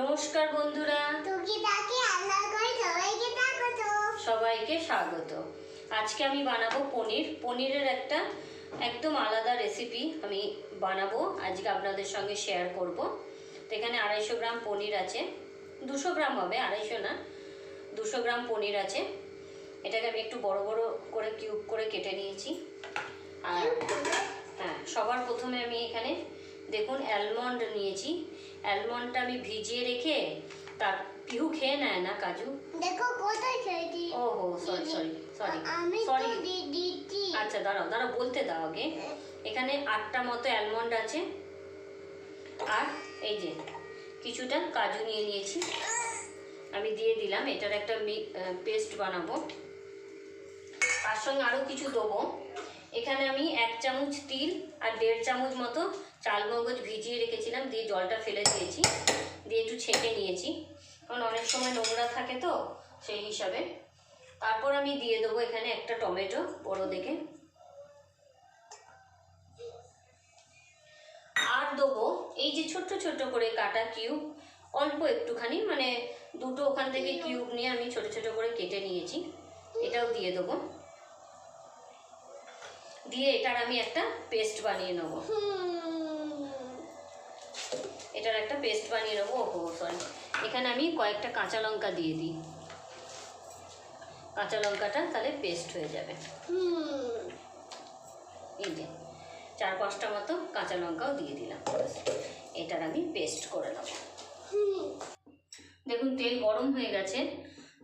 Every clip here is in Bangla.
নমস্কার বন্ধুরা। আল্লাহ করে সবাইকে স্বাগত। সবাইকে স্বাগত। আজকে আমি বানাবো পনির। পনিরের একটা একদম আলাদা রেসিপি আমি বানাবো। আজকে আপনাদের সঙ্গে শেয়ার করব। তো এখানে আড়াইশো গ্রাম পনির আছে। দুশো গ্রাম হবে আড়াইশো না দুশো গ্রাম পনির আছে। এটাকে আমি একটু বড় বড় করে কিউব করে কেটে নিয়েছি। আর হ্যাঁ সবার প্রথমে আমি এখানে দেখুন অ্যালমন্ড নিয়েছি। অ্যালমন্ডটা আমি ভিজিয়ে রেখে তার পিহু খেয়ে নেয় না কাজু? দেখো কোথায় খেয়েছি? ও হো সরি সরি সরি আমি সরি দি- দিচ্ছি আচ্ছা দাঁড়াও দাঁড়াও বলতে দাও আগে। এখানে আটটা মতো অ্যালমন্ড আছে। আর এই যে কিছুটা কাজু নিয়ে নিয়েছি। আমি দিয়ে দিলাম এটার একটা পেস্ট বানাবো। তার সঙ্গে আরও কিছু দেবো। এখানে আমি এক চামচ তিল আর দেড় চামচ মতো চাল মগজ ভিজিয়ে রেখেছিলাম দিয়ে জলটা ফেলে দিয়েছি দিয়ে একটু ছেঁকে নিয়েছি। কারণ অনেক সময় নোংরা থাকে তো সেই হিসাবে। তারপর আমি দিয়ে দেবো এখানে একটা টমেটো বড় দেখে। আর দেবো এই যে ছোট্ট ছোট্ট করে কাটা কিউব অল্প একটুখানি মানে দুটো ওখান থেকে কিউব নিয়ে আমি ছোট ছোট করে কেটে নিয়েছি। এটাও দিয়ে দেবো। দিয়ে এটার আমি একটা পেস্ট বানিয়ে নেব। এটার একটা পেস্ট বানিয়ে নেব ও সরি এখানে আমি কয়েকটা কাঁচা লঙ্কা দিয়ে দিই। কাঁচা লঙ্কাটা তাহলে পেস্ট হয়ে যাবে। এই যে, চার পাঁচটা মতো কাঁচা লঙ্কাও দিয়ে দিলাম। এটার আমি পেস্ট করে নেব। দেখুন, তেল গরম হয়ে গেছে।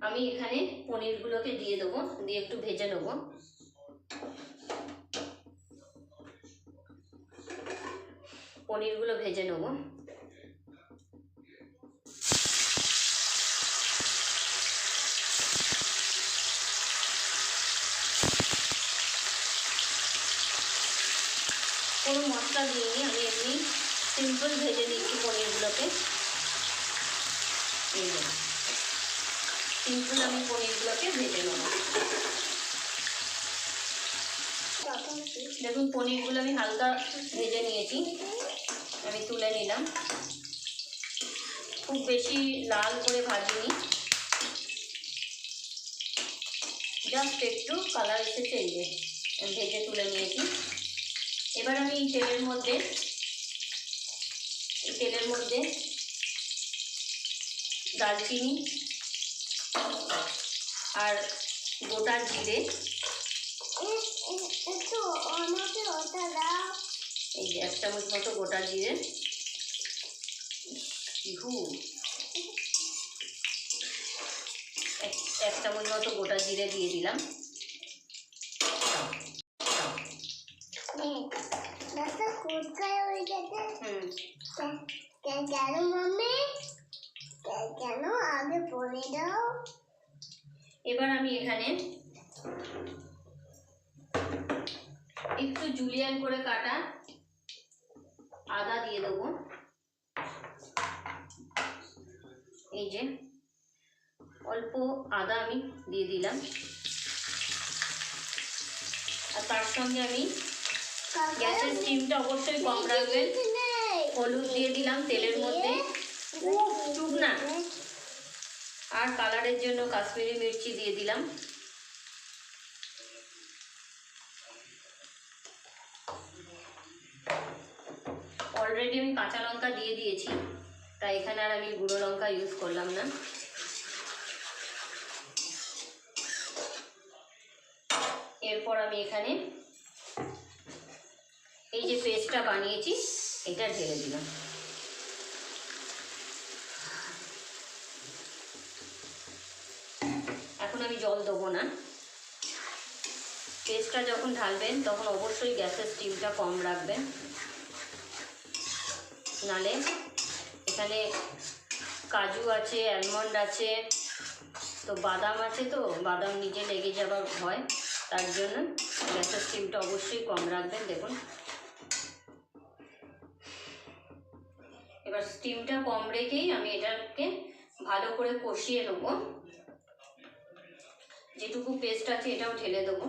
আমি এখানে পনিরগুলোকে দিয়ে দেবো, দিয়ে একটু ভেজে নেব। পনিরগুলো ভেজে নেব। কোনো মশলা দিইনি, আমি এমনি সিম্পল ভেজে দিচ্ছি পনিরগুলোকে। সিম্পল আমি পনিরগুলোকে ভেজে নেব? দেখুন, পনিরগুলো আমি হালকা ভেজে নিয়েছি। আমি তুলে নিলাম। খুব বেশি লাল করে ভাজিনি। জাস্ট একটু কালার এই যে ভেজে তুলে নিয়েছি। এবার আমি এই তেলের মধ্যে, এই তেলের মধ্যে দারচিনি আর গোটা জিরে। আমাকে ওটা দাও। এই যে এক চামচ মতো গোটা জিরে ইহু। এক চামচ মতো গোটা জিরে দিয়ে দিলাম। কেন কেন আগে দাও এবার আমি এখানে একটু জুলিয়ান করে কাটা আদা দিয়ে দেবো। এই যে অল্প আদা আমি দিয়ে দিলাম। আর তার সঙ্গে আমি গ্যাসের স্টিমটা অবশ্যই কম রাখবেন। হলুদ দিয়ে দিলাম তেলের মধ্যে। না। আর কালারের জন্য কাশ্মীরি মির্চি দিয়ে দিলাম। অলরেডি আমি কাঁচা লঙ্কা দিয়ে দিয়েছি। তাই এখানে আর আমি গুঁড়ো লঙ্কা ইউজ করলাম না। এরপর আমি এখানে এই যে পেস্টটা বানিয়েছি, এটা ঢেলে দিলাম। এখন আমি জল দেবো না। পেস্টটা যখন ঢালবেন, তখন অবশ্যই গ্যাসের স্টিমটা কম রাখবেন। নালে এখানে কাজু আছে অ্যালমন্ড আছে, তো বাদাম আছে তো, বাদাম নিজে লেগে যাবার ভয়। তার জন্য গ্যাসের স্টিমটা অবশ্যই কম রাখবেন, দেখুন। এবার স্টিমটা কম রেখেই আমি এটাকে ভালো করে কষিয়ে নেব। যেটুকু পেস্ট আছে এটাও ঢেলে দেবো।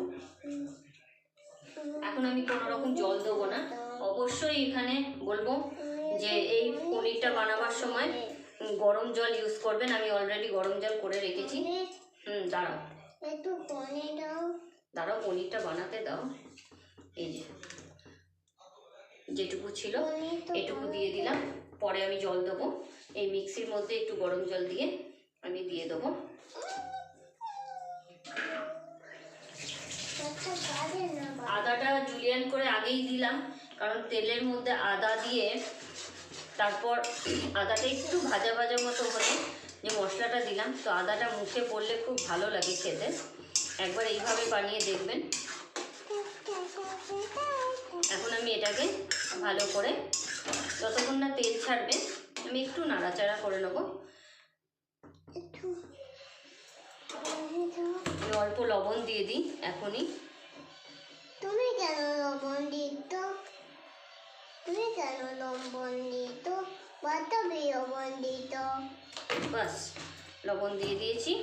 এখন আমি কোনো রকম জল দেবো না। অবশ্যই এখানে বলব যে এই পনিরটা বানাবার সময় গরম জল ইউজ করবেন আমি অলরেডি গরম জল করে রেখেছি। হুম দাঁড়াও। দাঁড়াও পনিরটা বানাতে দাও। এই যে যেটুকু ছিল এটুকু দিয়ে দিলাম। পরে আমি জল দেবো। এই মিক্সির মধ্যে একটু গরম জল দিয়ে আমি দিয়ে দেবো। আদাটা জুলিয়ান করে আগেই দিলাম কারণ তেলের মধ্যে আদা দিয়ে তারপর আদাটা একটু ভাজা ভাজা মতো হলে। যে মশলাটা দিলাম, তো আদাটা মুখে পড়লে খুব ভালো লাগে খেতে। একবার এইভাবে বানিয়ে দেখবেন। এখন আমি এটাকে ভালো করে যতক্ষণ না তেল ছাড়বে, আমি একটু নাড়াচাড়া করে নেব। অল্প লবণ দিয়ে দিই, এখনই। তুমি কেন লবণ দিত তুমি কেন লবণ দিত বাতাবি লবণ দিত বাস, লবণ দিয়ে দিয়েছি।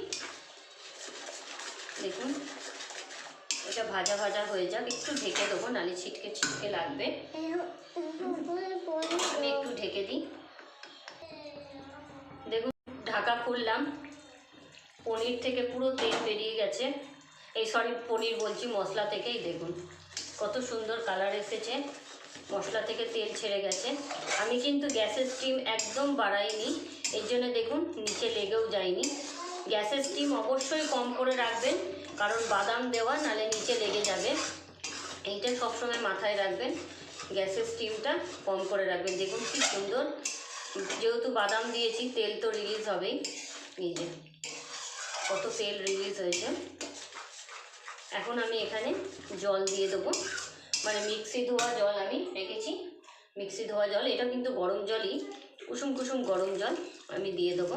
দেখুন, এটা ভাজা ভাজা হয়ে যাক। একটু ঢেকে দেবো, নালে ছিটকে ছিটকে লাগবে। আমি একটু ঢেকে দিই। দেখুন, ঢাকা খুললাম। পনির থেকে পুরো তেল বেরিয়ে গেছে। এই সরি, পনির বলছি মশলা থেকেই দেখুন। কত সুন্দর কালার এসেছে। মশলা থেকে তেল ছেড়ে গেছে। আমি কিন্তু গ্যাসের স্টিম একদম বাড়াইনি। এর জন্য দেখুন, নিচে লেগেও যায়নি। গ্যাসের স্টিম অবশ্যই কম করে রাখবেন, কারণ বাদাম দেওয়া নালে নিচে লেগে যাবে। এইটা সবসময় মাথায় রাখবেন। গ্যাসের স্টিমটা কম করে রাখবেন। দেখুন কি সুন্দর। যেহেতু বাদাম দিয়েছি, তেল তো রিলিজ হবেই। এই যে, কত তেল রিলিজ হয়েছে। এখন আমি এখানে জল দিয়ে দেবো। মানে মিক্সি ধোয়া জল আমি রেখেছি। মিক্সি ধোয়া জল, এটা কিন্তু গরম জলই। কুসুম কুসুম গরম জল আমি দিয়ে দেবো।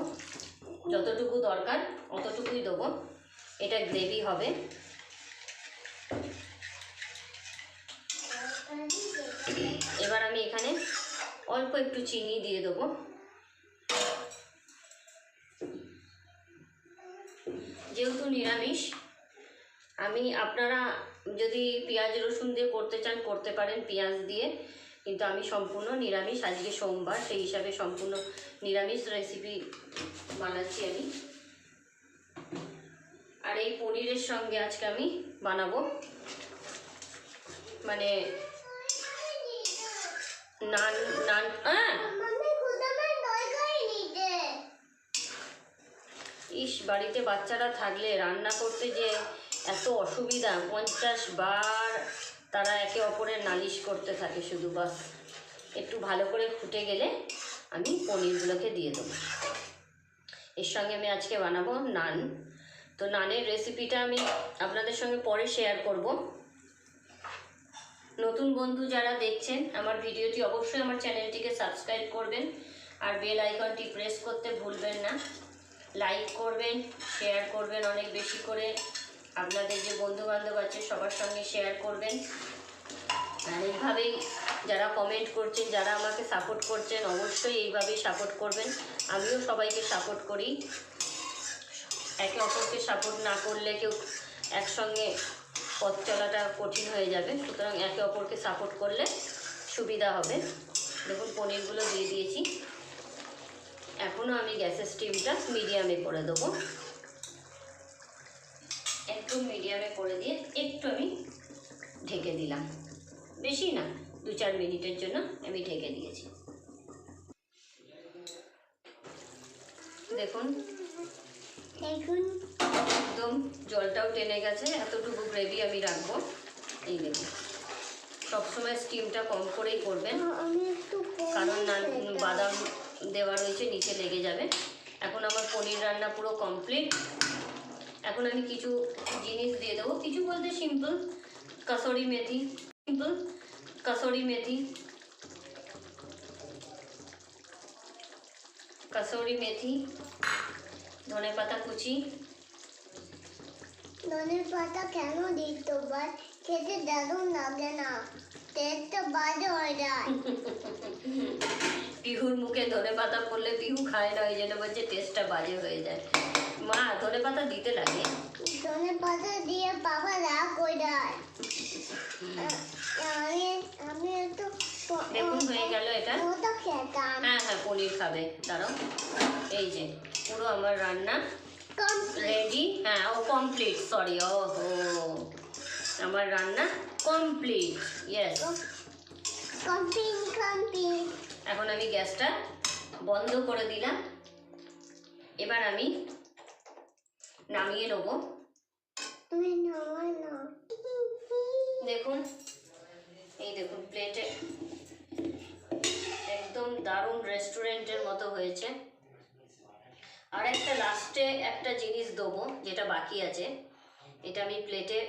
যতটুকু দরকার অতটুকুই দেবো। এটা গ্রেভি হবে। এবার আমি এখানে অল্প একটু চিনি দিয়ে দেবো। যেহেতু নিরামিষ, আমি আপনারা যদি পেঁয়াজ রসুন দিয়ে করতে চান, করতে পারেন পেঁয়াজ দিয়ে। কিন্তু আমি সম্পূর্ণ নিরামিষ। আজকে সোমবার, সেই হিসাবে সম্পূর্ণ নিরামিষ রেসিপি বানাচ্ছি আমি। আর এই পনিরের সঙ্গে আজকে আমি বানাবো। মানে নান নান হ্যাঁ? ইস, বাড়িতে বাচ্চারা থাকলে রান্না করতে যে এত অসুবিধা, পঞ্চাশ বার তারা একে অপরের নালিশ করতে থাকে শুধু বাস একটু ভালো করে ফুটে গেলে আমি পনিরগুলোকে দিয়ে দেবো। এর সঙ্গে আমি আজকে বানাবো নান। তো নানের রেসিপিটা আমি আপনাদের সঙ্গে পরে শেয়ার করব। নতুন বন্ধু যারা দেখছেন, আমার ভিডিওটি অবশ্যই আমার চ্যানেলটিকে সাবস্ক্রাইব করবেন আর বেল আইকনটি প্রেস করতে ভুলবেন না। লাইক করবেন শেয়ার করবেন অনেক বেশি করে। আপনাদের যে বন্ধু বান্ধব আছে, সবার সঙ্গে শেয়ার করবেন। আর এইভাবেই যারা কমেন্ট করছেন, যারা আমাকে সাপোর্ট করছেন, অবশ্যই এইভাবেই সাপোর্ট করবেন। আমিও সবাইকে সাপোর্ট করি। একে অপরকে সাপোর্ট না করলে কেউ একসঙ্গে পথ চলাটা কঠিন হয়ে যাবে। সুতরাং একে অপরকে সাপোর্ট করলে সুবিধা হবে। দেখুন, পনিরগুলো দিয়ে দিয়েছি। এখনও আমি গ্যাসের স্টিমটা মিডিয়ামে করে দেবো। একটু মিডিয়ামে করে দিয়ে একটু আমি ঢেকে দিলাম। বেশি না দু চার মিনিটের জন্য আমি ঢেকে দিয়েছি। দেখুন। এখন একদম জলটাও টেনে গেছে এতটুকু গ্রেভি আমি রাখব। এই দেখুন। সবসময় স্টিমটা কম করেই করবেন। আমি একটু কারণ না বাদাম দেওয়া রয়েছে নিচে লেগে যাবে। এখন আমার পনির রান্না পুরো কমপ্লিট এখন আমি কিছু জিনিস দিয়ে দেবো। কিছু বলতে সিম্পল কাসরি মেথি সিম্পল কাসরি মেথি কাসরি মেথি ধনে পাতা কুচি। ধনের পাতা কেন দিত? বাট খেতে দারুণ লাগে না। টেস্টটা বাজে হয়ে যায়। পিহুর মুখে ধনে পাতা পড়লে পিহু খায় না ওই জন্য বলছে টেস্টটা বাজে হয়ে যায়। মা ধনে পাতা দিতে লাগে? ধনের পাতা দিয়ে বাবা রাগ করে দেয়। আমি আমি একটু দেখুন হয়ে গেল এটা। হ্যাঁ হ্যাঁ পনির খাবে। দাঁড়াও। এই যে পুরো আমার রান্না রেডি হ্যাঁ ও কমপ্লিট সরি ও হো। আমার রান্না কমপ্লিট ইয়েস কমপ্লিট কমপ্লিট এখন আমি গ্যাসটা বন্ধ করে দিলাম। এবার আমি নামিয়ে নেব। দেখুন এই দেখুন প্লেটে একদম দারুণ রেস্টুরেন্টের মতো হয়েছে। আর একটা লাস্টে একটা জিনিস দেবো যেটা বাকি আছে। এটা আমি প্লেটে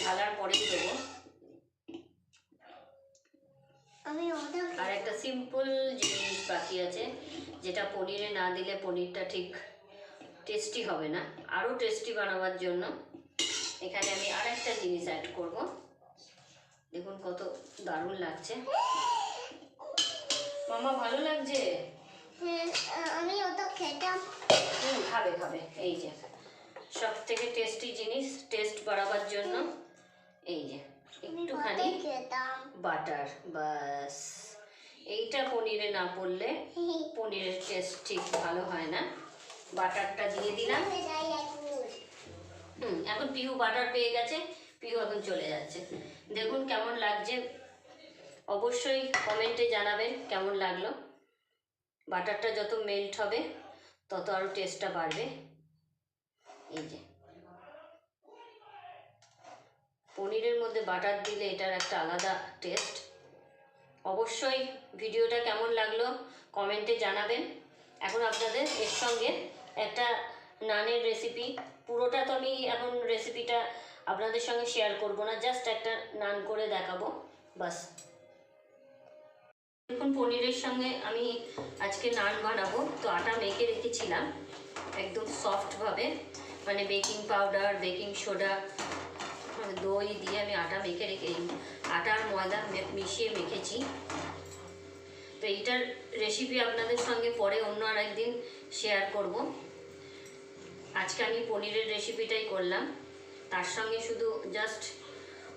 ঢালার পরেই দেবো। আর একটা সিম্পল জিনিস বাকি আছে যেটা পনিরে না দিলে পনিরটা ঠিক টেস্টি হবে না। আরও টেস্টি বানাবার জন্য এখানে আমি আর একটা জিনিস অ্যাড করব। দেখুন কত দারুণ লাগছে। মামা ভালো লাগছে? হ্যাঁ, আমি ওটা খেতাম। হুম খাবে খাবে। এই যে সব থেকে টেস্টি জিনিস টেস্ট বাড়াবার জন্য। এই যে একটুখানি বাটার বাস। এইটা পনিরে না পড়লে পনিরের টেস্ট ঠিক ভালো হয় না। বাটারটা দিয়ে দিলাম। হুম, এখন পিহু বাটার পেয়ে গেছে, পিহু এখন চলে যাচ্ছে। দেখুন কেমন লাগছে। অবশ্যই কমেন্টে জানাবেন কেমন লাগল। বাটারটা যত মেল্ট হবে, তত আরও টেস্টটা বাড়বে। এই যে। পনিরের মধ্যে বাটার দিলে এটার একটা আলাদা টেস্ট অবশ্যই ভিডিওটা কেমন লাগল, কমেন্টে জানাবেন। এখন আপনাদের এর সঙ্গে একটা নানের রেসিপি পুরোটা তো আমি এখন রেসিপিটা আপনাদের সঙ্গে শেয়ার করব না জাস্ট একটা নান করে দেখাবো, বাস। এখন পনিরের সঙ্গে আমি আজকে নান বানাবো, তো আটা মেখে রেখেছিলাম, একদম সফটভাবে মানে বেকিং পাউডার বেকিং সোডা দই দিয়ে আমি আটা মেখে রেখে আটা আর ময়দা মিশিয়ে মেখেছি। তো এইটার রেসিপি আপনাদের সঙ্গে পরে অন্য আর একদিন শেয়ার করব। আজকে আমি পনিরের রেসিপিটাই করলাম। তার সঙ্গে শুধু জাস্ট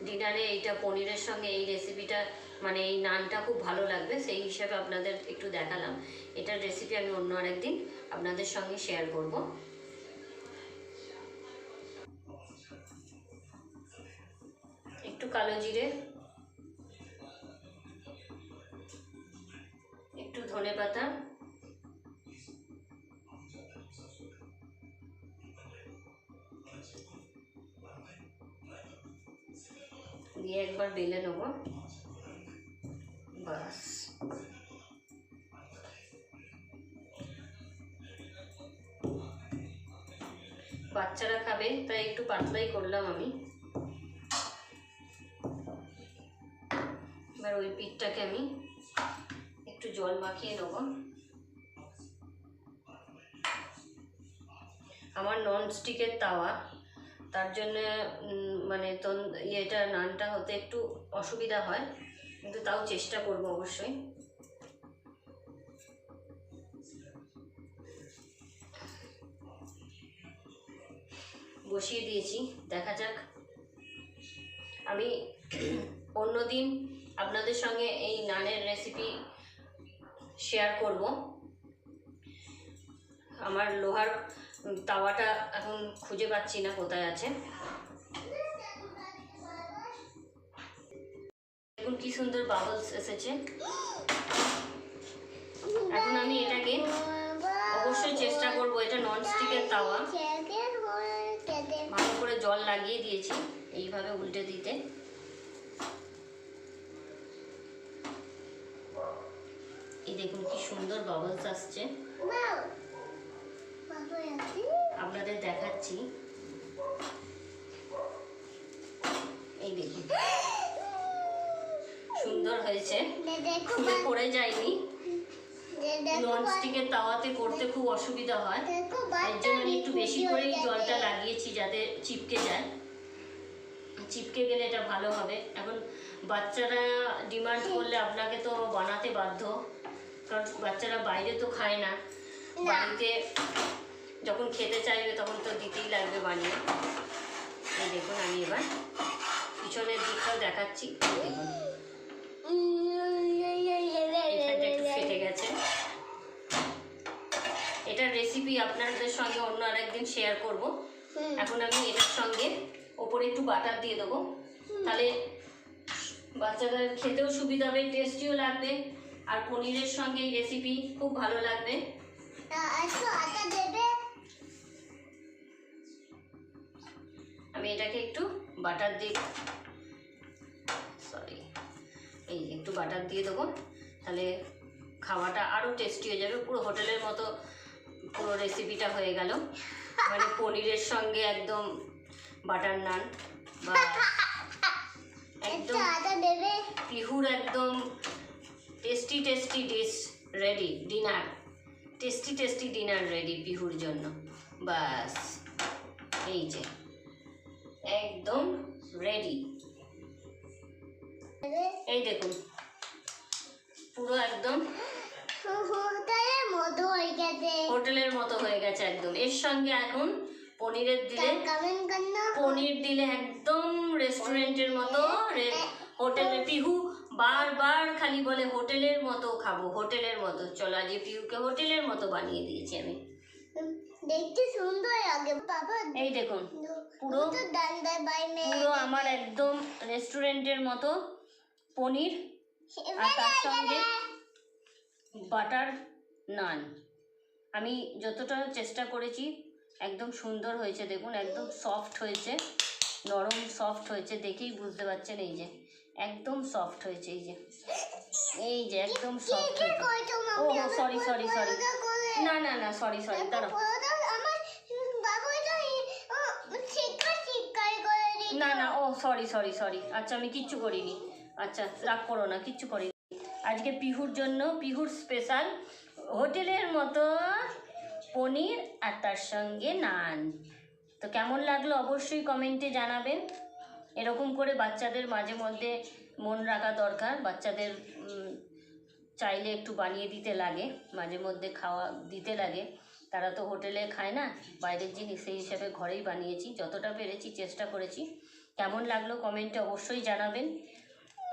ডিনারে এইটা পনিরের সঙ্গে এই রেসিপিটা মানে এই নানটা খুব ভালো লাগবে, সেই হিসাবে আপনাদের একটু দেখালাম। এটার রেসিপি আমি অন্য আরেকদিন আপনাদের সঙ্গে শেয়ার করব। একটু কালো জিরে একটু ধনে পাতা। দিয়ে একবার বেলে নেব। বাস। বাচ্চারা খাবে, তাই একটু পাতলাই করলাম আমি। এবার ওই পিঠটাকে আমি একটু জল মাখিয়ে নেব। আমার নন স্টিকের তাওয়া, তার জন্য মানে তন, ইয়েটা নানটা হতে একটু অসুবিধা হয়, কিন্তু তাও চেষ্টা করব অবশ্যই। বসিয়ে দিয়েছি, দেখা যাক। আমি অন্যদিন আপনাদের সঙ্গে এই নানের রেসিপি শেয়ার করব। আমার লোহার তাওয়াটা এখন খুঁজে পাচ্ছি না কোথায় আছে। দেখুন কি সুন্দর বাবলস এসেছে। এখন আমি এটাকে অবশ্যই চেষ্টা করব, এটা নন স্টিকের তাওয়া। ভালো করে জল লাগিয়ে দিয়েছি, এইভাবে উল্টে দিতে। এই দেখুন কি সুন্দর বাবলস আসছে। আপনাদের দেখাচ্ছি। এই দেখুন। সুন্দর হয়েছে। খুলে পড়ে যায়নি। নন স্টিকের তাওয়াতে করতে খুব অসুবিধা হয়। এর জন্য আমি একটু বেশি করেই জলটা লাগিয়েছি যাতে চিপকে যায়। চিপকে গেলে এটা ভালো হবে। এখন বাচ্চারা ডিমান্ড করলে আপনাকে তো বানাতে বাধ্য। কারণ বাচ্চারা বাইরে তো খায় না। বাড়িতে যখন খেতে চাইবে তখন তো দিতেই লাগবে বানিয়ে। এই দেখুন আমি এবার পিছনের দিকটাও দেখাচ্ছি। একটু ফেটে গেছে। এটার রেসিপি আপনাদের সঙ্গে অন্য আরেকদিন শেয়ার করব। এখন আমি এটার সঙ্গে ওপরে একটু বাটার দিয়ে দেবো। তাহলে বাচ্চাদের খেতেও সুবিধা হবে টেস্টিও লাগবে। আর পনিরের সঙ্গে এই রেসিপি খুব ভালো লাগবে। আমি এটাকে একটু বাটার দিয়ে সরি এই একটু বাটার দিয়ে দেবো। তাহলে খাওয়াটা আরও টেস্টি হয়ে যাবে। পুরো হোটেলের মতো পুরো রেসিপিটা হয়ে গেল। মানে পনিরের সঙ্গে একদম বাটার নান বা একদম পিহুর একদম tasty tasty dish ready dinner tasty tasty dinner ready পিহুর জন্য। বাস এই যে। একদম রেডি এই দেখুন। পুরো একদম হোটেলের মতো হয়ে গেছে একদম। এর সঙ্গে এখন পনিরের দিলে পনির দিলে একদম রেস্টুরেন্টের মতো হোটেলে পিহু বারবার খালি বলে হোটেলের মতো খাব হোটেলের মতো। চলো আজ পিহুকে হোটেলের মতো বানিয়ে দিয়েছি আমি। দেখতে সুন্দর লাগে। বাবা এই দেখুন পুরো পুরো আমার একদম রেস্টুরেন্টের মতো পনির আর তার সঙ্গে বাটার নান। আমি যতটা চেষ্টা করেছি একদম সুন্দর হয়েছে দেখুন একদম সফট হয়েছে নরম সফট হয়েছে দেখেই বুঝতে পারছেন এই যে। একদম সফট হয়েছে এই যে। এই যে একদম সফট ও সরি সরি সরি না না না সরি সরি দাঁড়াও। না না ও সরি সরি সরি আচ্ছা আমি কিচ্ছু করিনি। আচ্ছা রাগ করো না কিচ্ছু করিনি। আজকে পিহুর জন্য পিহুর স্পেশাল হোটেলের মতো পনির আর তার সঙ্গে নান। তো কেমন লাগল অবশ্যই কমেন্টে জানাবেন। এরকম করে বাচ্চাদের মাঝে মধ্যে মন রাখা দরকার। বাচ্চাদের চাইলে একটু বানিয়ে দিতে লাগে, মাঝে মধ্যে খাওয়া দিতে লাগে। তারা তো হোটেলে খায় না, বাইরের জিনিস সেই হিসেবে ঘরেই বানিয়েছি। যতটা পেরেছি চেষ্টা করেছি। কেমন লাগল কমেন্টে অবশ্যই জানাবেন।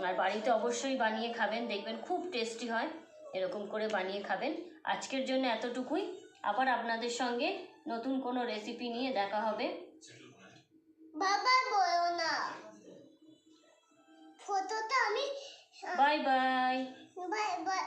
আর বাড়িতে অবশ্যই বানিয়ে খাবেন, দেখবেন খুব টেস্টি হয়, এরকম করে বানিয়ে খাবেন। আজকের জন্য এতটুকুই। আবার আপনাদের সঙ্গে নতুন কোনো রেসিপি নিয়ে দেখা হবে। বাবা বলো না। ফটোটা আমি বাই বাই। Bye bye.